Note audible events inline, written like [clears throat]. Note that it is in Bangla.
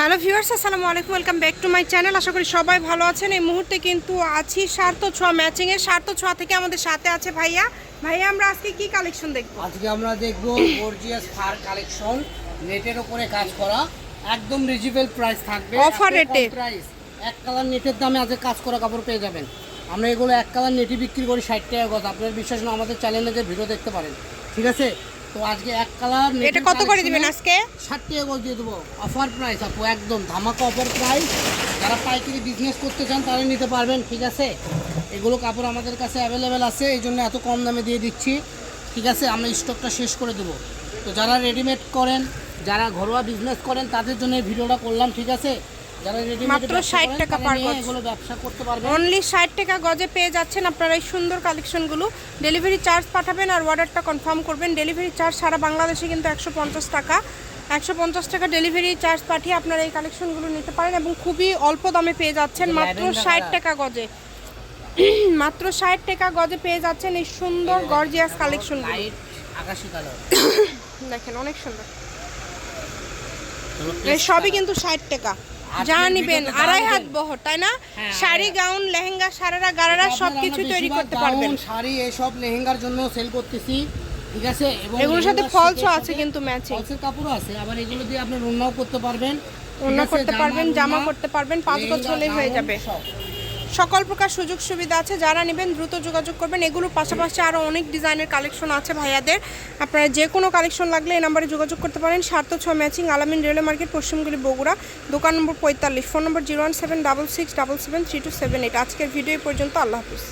হ্যালো ভিউয়ার্স আসসালামু আলাইকুম welcome back to my channel. আশা করি সবাই ভালো আছেন। এই মুহূর্তে কিন্তু আছি সার্থ ছোঁয়া ম্যাচিংয়ের সার্থ ছোঁয়া থেকে আমাদের সাথে আছে ভাইয়া। ভাইয়া আমরা আজকে কি কালেকশন দেখব? আজকে আমরা দেখব গর্জিয়াস ফার কালেকশন নেটের উপরে কাজ করা। একদম রিজনেবল প্রাইস থাকবে। অফার রেটে প্রাইস এক কালার নেটের দামে আজকে কাজ করা কাপড় পেয়ে যাবেন। আমরা এগুলো এক কালার নেটই বিক্রি করি ষাট টাকা কথা আপনার বিশ্বাস না আমাদের চ্যানেলে যে ভিডিও দেখতে পারেন। ঠিক আছে? তো আজকে এক কালার এটা কত করে দিবেন আজকে? ষাট টাকা করে দিয়ে দেবো। অফার প্রাইস আপু একদম ধামাকা অফার প্রাইস যারা পাইকারি বিজনেস করতে চান তারা নিতে পারবেন ঠিক আছে? এগুলো কাপড় আমাদের কাছে অ্যাভেলেবেল আছে এই জন্য এত কম দামে দিয়ে দিচ্ছি। ঠিক আছে আমরা স্টকটা শেষ করে দেবো। তো যারা রেডিমেড করেন যারা ঘরোয়া বিজনেস করেন তাদের জন্য এই ভিডিওটা করলাম ঠিক আছে? মাত্র 60 টাকা পারবেন। অনলি ষাট টাকা গজে পেয়ে যাচ্ছেন আপনারা এই সুন্দর কালেকশনগুলো ডেলিভারি চার্জ পাঠাবেন আর অর্ডারটা কনফার্ম করবেন। ডেলিভারি চার্জ সারা বাংলাদেশে কিন্তু একশো পঞ্চাশ টাকা। একশো পঞ্চাশ টাকা ডেলিভারি চার্জ পাঠিয়ে আপনারা এই কালেকশনগুলো নিতে পারেন এবং খুবই অল্প দামে পেয়ে যাচ্ছেন মাত্র ষাট টাকা গজে। [clears throat] মাত্র ষাট টাকা গজে পেয়ে যাচ্ছেন এই সুন্দর গর্জিয়াস কালেকশন [clears throat] দেখেন অনেক সুন্দর। সবই কিন্তু ষাট টাকা। যা নিবেন আড়াই হাত? বহর তাই না? হ্যাঁ, শাড়ি গাউন লেহেঙ্গা সারারা গারারা সব কিছু তৈরি করতে পারবেন। শাড়ি এসব লেহেঙ্গার জন্য সেল করতেছি ঠিক আছে? এবং এগুলোর সাথে ফলসও আছে কিন্তু ম্যাচিং ফলসের কাপড়ও আছে আবার এগুলো দিয়ে আপনি করতে পারবেন। করতে পারবেন জামা করতে পারবেন পাঁচ বছর হলেই হয়ে যাবে। সকল প্রকার সুযোগ সুবিধা আছে। যারা নেবেন দ্রুত যোগাযোগ করবেন। এগুলোর পাশাপাশি আরও অনেক ডিজাইনের কালেকশন আছে ভাইয়াদের। আপনারা যে কোনো কালেকশন লাগলে এই নাম্বারে যোগাযোগ করতে পারেন। সার্থ ছ ম্যাচিং আলামিন রেলওয়ে মার্কেট, পশ্চিমগুলি বগুড়া। দোকান নম্বর পঁয়তাল্লিশ। Phone number zero one seven double six double seven three two seven eight. আজকের ভিডিও পর্যন্ত। আল্লাহ হাফিজ।